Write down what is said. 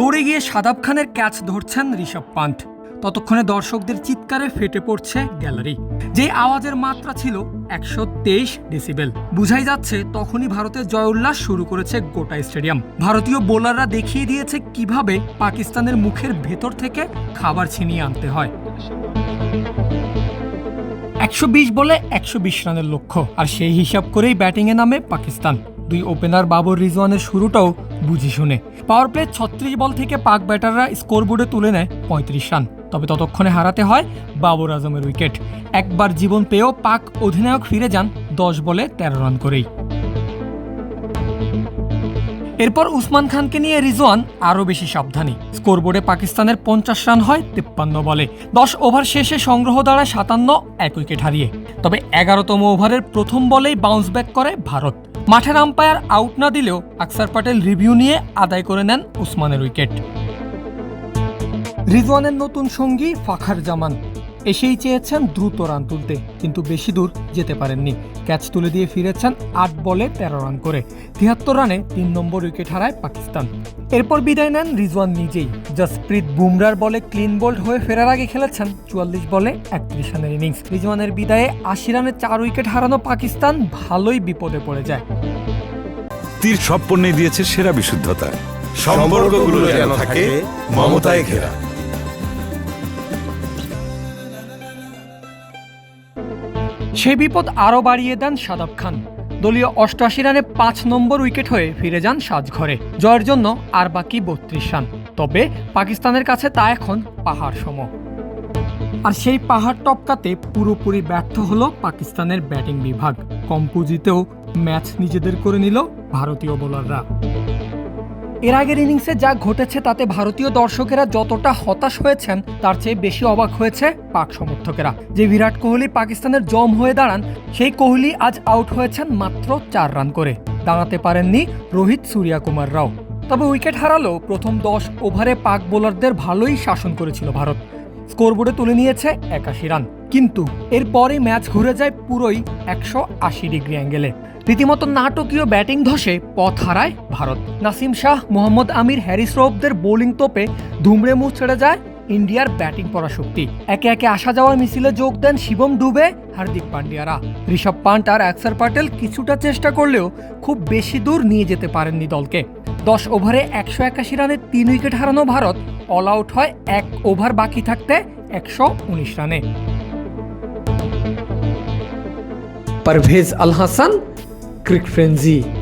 দৌড়ে গিয়ে সাদাব খানের ক্যাচ ধরছেন ঋষভ পান্ট ততক্ষণে দর্শকদের চিৎকারে ফেটে পড়ছে গ্যালারি, যে আওয়াজের মাত্রা ছিল একশো তেইশ ডেসিবেল। বুঝাই যাচ্ছে, তখনই ভারতের জয় উল্লাস শুরু করেছে গোটা স্টেডিয়াম। ভারতীয় বোলাররা দেখিয়ে দিয়েছে কীভাবে পাকিস্তানের মুখের ভেতর থেকে খাবার ছিনিয়ে আনতে হয়। একশো বিশ বলে একশো বিশ রানের লক্ষ্য, আর সেই হিসাব করেই ব্যাটিংয়ে নামে পাকিস্তান। দুই ওপেনার বাবর রিজওয়ানের শুরুটাও বুঝি শুনে। পাওয়ার প্লে ছত্রিশ বল থেকে পাক ব্যাটাররা স্কোরবোর্ডে তুলে নেয় পঁয়ত্রিশ রান। তবে ততক্ষণে হারাতে হয় বাবর আজমের উইকেট একবার জীবন পেয়েও পাক অধিনায়ক ফিরে যান দশ বলে তেরো রান করেই। এরপর উসমান খানকে নিয়ে রিজওয়ান আরও বেশি সাবধানী। স্কোরবোর্ডে পাকিস্তানের পঞ্চাশ রান হয় তিপ্পান্ন বলে। দশ ওভার শেষে সংগ্রহ দাঁড়ায় সাতান্ন, এক উইকেট হারিয়ে। তবে এগারোতম ওভারের প্রথম বলেই বাউন্স ব্যাক করে ভারত। মাঠের আম্পায়ার আউট না দিলেও আকসার প্যাটেল রিভিউ নিয়ে আদায় করে নেন উসমানের উইকেট রিজওয়ানের নতুন সঙ্গী ফাখার জামান। এসেই চেয়েছেন দ্রুত রান তুলতে, কিন্তু বেশি দূর যেতে পারেননি। ক্যাচ তুলে দিয়ে ফিরেছেন আট বলে তেরো রান করে। তিয়াত্তর রানে তিন নম্বর উইকেট হারায় পাকিস্তান। এরপর বিদায় নেন রিজওয়ান নিজেই। জসপ্রীত বুমরার বলে ক্লিন বোল্ড হয়ে ফেরার আগে খেলেছেন চুয়াল্লিশ বলে একত্রিশ রানের ইনিংস। রিজওয়ানের বিদায়ে আশি রানে চার উইকেট হারানো পাকিস্তান ভালোই বিপদে পড়ে যায়। তীর সব পণ্যে দিয়েছে সেরা বিশুদ্ধতা। সম্পর্কগুলো যেন থাকে, মমতায় ঘেরা। সেই বিপদ আরও বাড়িয়ে দেন সাদাব খান। দলীয় অষ্টআশি রানে পাঁচ নম্বর উইকেট হয়ে ফিরে যান সাজঘরে। জয়ের জন্য আর বাকি বত্রিশ রান। তবে পাকিস্তানের কাছে তা এখন পাহাড় সম। আর সেই পাহাড় টপকাতে পুরোপুরি ব্যর্থ হলো পাকিস্তানের ব্যাটিং বিভাগ। কম পুঁজিতেও ম্যাচ নিজেদের করে নিল ভারতীয় বোলাররা। এর আগের ইনিংসে যা ঘটেছে তাতে ভারতীয় দর্শকেরা যতটা হতাশ হয়েছেন, তার চেয়ে বেশি অবাক হয়েছে পাক সমর্থকেরা। যে বিরাট কোহলি পাকিস্তানের জম হয়ে দাঁড়ান, সেই কোহলি আজ আউট হয়েছেন মাত্র চার রান করে। দাঁড়াতে পারেননি রোহিত সূর্যা কুমার রাও তবে উইকেট হারালো প্রথম দশ ওভারে পাক বোলারদের ভালোই শাসন করেছিল ভারত। স্কোরবোর্ডে তুলে নিয়েছে একাশি রান। কিন্তু এরপরে ম্যাচ ঘুরে যায় পুরোই একশো আশি ডিগ্রি অ্যাঙ্গেলে। রীতিমতো নাটকীয় ব্যাটিং ধসে পথ হারায় ভারত। নাসিম শাহ, মোহাম্মদ আমির, হ্যারিস রৌফদের বোলিং তোপে ধুমড়ে মুখ ছেড়ে যায় ইন্ডিয়ার ব্যাটিং পরাশক্তি। একে একে আসা যাওয়ার মিছিলে যোগ দেন শিবম ডুবে হার্দিক পান্ডিয়ারা। ঋষভ পান্ট আর অ্যাক্সার প্যাটেল কিছুটা চেষ্টা করলেও খুব বেশি দূর নিয়ে যেতে পারেননি দলকে। দশ ওভারে একশো একাশি রানে তিন উইকেট হারানো ভারত, অল আউট হয় এক ওভার বাকি থাকতে একশো উনিশ রানে। Parvez Al Hasan Cricket Frenzy.